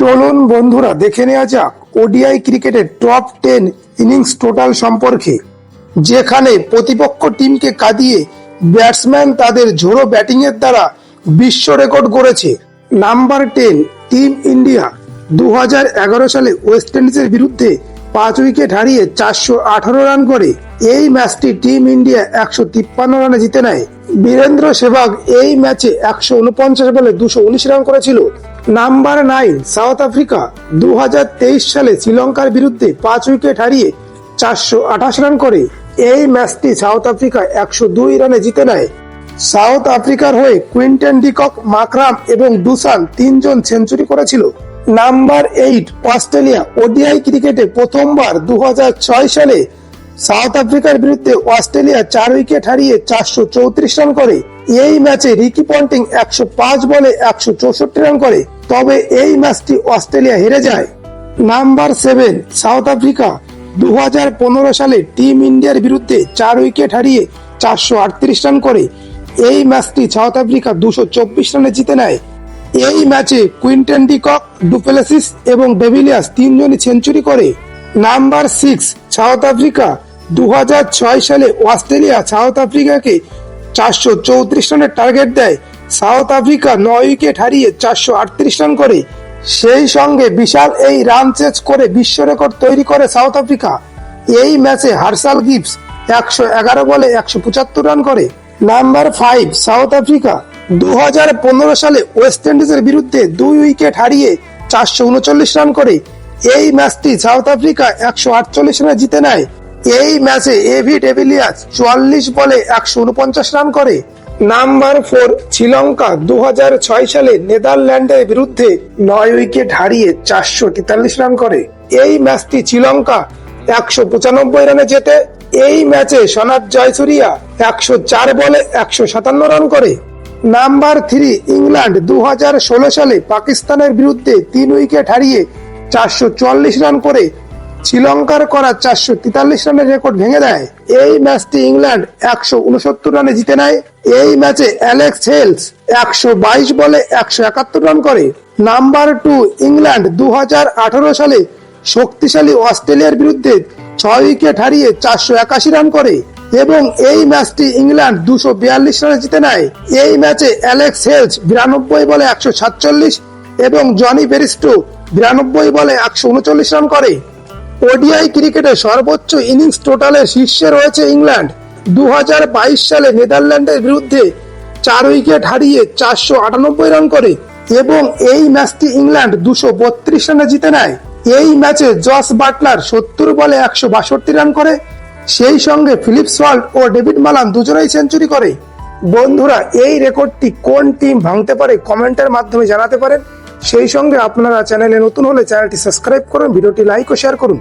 চলুন বন্ধুরা, দেখে নেওয়া যাক ওডিআই ক্রিকেটের টপ টেন ইনিংস টোটাল সম্পর্কে। যেখানে প্রতিপক্ষ টিমকে কাঁদিয়ে ব্যাটসম্যান তাদের ঝোড়ো ব্যাটিংয়ের দ্বারা বিশ্ব রেকর্ড গড়েছে। নাম্বার টেন টিম ইন্ডিয়া দু হাজার এগারো সালে ওয়েস্ট ইন্ডিজের বিরুদ্ধে পাঁচ উইকেট হারিয়ে চারশো আঠারো রান করে। এই ম্যাচটি টিম ইন্ডিয়া একশো তিপ্পান্ন রানে জিতে নেয়। বীরেন্দ্র সেবাগ এই ম্যাচে একশো উনপঞ্চাশ বলে দুশো উনিশ রান করেছিল। নাম্বার নাইন, সাউথ আফ্রিকা দু হাজার তেইশ সালে শ্রীলঙ্কার বিরুদ্ধে পাঁচ উইকেট হারিয়ে চারশো আঠাশ রান করে। এই ম্যাচটি সাউথ আফ্রিকা একশো দুই রানে জিতে নেয়। সাউথ আফ্রিকার হয়ে কুইন্টেন ডিকক, মাকরাম এবং ডুসান তিনজন সেঞ্চুরি করেছিল। নাম্বার এইট, অস্ট্রেলিয়া, ওডিআই ক্রিকেটে প্রথমবার দু হাজার ছয় সালে সাউথ আফ্রিকার বিরুদ্ধে অস্ট্রেলিয়া চার উইকেট হারিয়ে চারশো চৌত্রিশ রান করে। এই ম্যাচে রিকি পন্টিং একশো পাঁচ বলে একশো চৌষট্টি রান করে। তবে এই ম্যাচটি অস্ট্রেলিয়া হেরে যায়। নাম্বার সেভেন, সাউথ আফ্রিকা দু হাজার পনেরো সালে টিম ইন্ডিয়ার বিরুদ্ধে চার উইকেট হারিয়ে চারশো আটত্রিশ রান করে। এই ম্যাচটি সাউথ আফ্রিকা দুশো চব্বিশ রানে জিতে নেয়। এই ম্যাচে Quinton de Kock du Plessis এবং ডেভিলিয়াস তিনজনই সেঞ্চুরি করে। নাম্বার সিক্স, সাউথ আফ্রিকা দু হাজার ছয় সালে অস্ট্রেলিয়া, সাউথ আফ্রিকাকে চারশো চৌত্রিশ রানের টার্গেট দেয়। সাউথ আফ্রিকা নয় উইকেট হারিয়ে চারশো আটত্রিশ রান করে। সেই সঙ্গে বিশাল এই রান চেজ করে বিশ্ব রেকর্ড তৈরি করে সাউথ আফ্রিকা। এই ম্যাচে হার্সাল গিবস একশো এগারো বলে একশো পঁচাত্তর রান করে। নাম্বার ফাইভ, সাউথ আফ্রিকা দু হাজার পনেরো সালে ওয়েস্ট ইন্ডিজের বিরুদ্ধে দুই উইকেট হারিয়ে চারশো উনচল্লিশ রান করে। এই ম্যাচটি সাউথ আফ্রিকা একশো আটচল্লিশ রানে জিতে নেয়। এই ম্যাচে এভি ডেভিলিয়াস চুয়াল্লিশ বলে একশো উনপঞ্চাশ রান করে। নাম্বার ফোর শ্রীলঙ্কা দু হাজার ছয় সালে নেদারল্যান্ডের বিরুদ্ধে নয় উইকেট হারিয়ে চারশো তেতাল্লিশ রান করে। এই ম্যাচটি শ্রীলঙ্কা একশো পঁচানব্বই রানে জেতে। এই ম্যাচে সনাত জয়সুরিয়া একশো চার বলে একশো সাতান্ন রান করে। নাম্বার থ্রি ইংল্যান্ড দু হাজার ষোলো সালে পাকিস্তানের বিরুদ্ধে তিন উইকেট হারিয়ে চারশো চুয়াল্লিশ রান করে শ্রীলঙ্কার করা চারশো তেতাল্লিশ রানের রেকর্ড ভেঙে দেয়। এই ম্যাচটি ইংল্যান্ড একশো উনসত্তর রানে জিতে নেয়। এই ম্যাচে অ্যালেক্স হেলস একশো বাইশ বলে একশো একাত্তর রান করে। নাম্বার টু ইংল্যান্ড দু হাজার আঠারো সালে শক্তিশালী অস্ট্রেলিয়ার বিরুদ্ধে ছয় উইকেট হারিয়ে চারশো একাশি রান করে এবং এই ম্যাচটি ইংল্যান্ড দুশো বিয়াল্লিশ রানে জিতে নেয়। এই ম্যাচে অ্যালেক্স হেলস বিরানব্বই বলে একশো সাতচল্লিশ এবং জনি বেরিস্টো বিরানব্বই বলে একশো উনচল্লিশ রান করে। ওডিআই ক্রিকেটে সর্বোচ্চ ইনিংস টোটালের শীর্ষে রয়েছে ইংল্যান্ড। দু হাজার বাইশ সালে নেদারল্যান্ডের বিরুদ্ধে চার উইকেট হারিয়ে চারশো আটানব্বই রান করে এবং এই ম্যাচটি ইংল্যান্ড দুশো বত্রিশ রানে জিতে নেয়। এই ম্যাচে জস বাটলার সত্তর বলে একশো বাষট্টি রান করে। সেই সঙ্গে ফিলিপস ওয়ার্ল্ড ও ডেভিড মালান দুজনেই সেঞ্চুরি করে। বন্ধুরা, এই রেকর্ডটি কোন টিম ভাঙতে পারে কমেন্টের মাধ্যমে জানাতে পারেন। সেই সঙ্গে আপনারা চ্যানেলে নতুন হলে চ্যানেলটি সাবস্ক্রাইব করুন, ভিডিওটি লাইক ও শেয়ার করুন।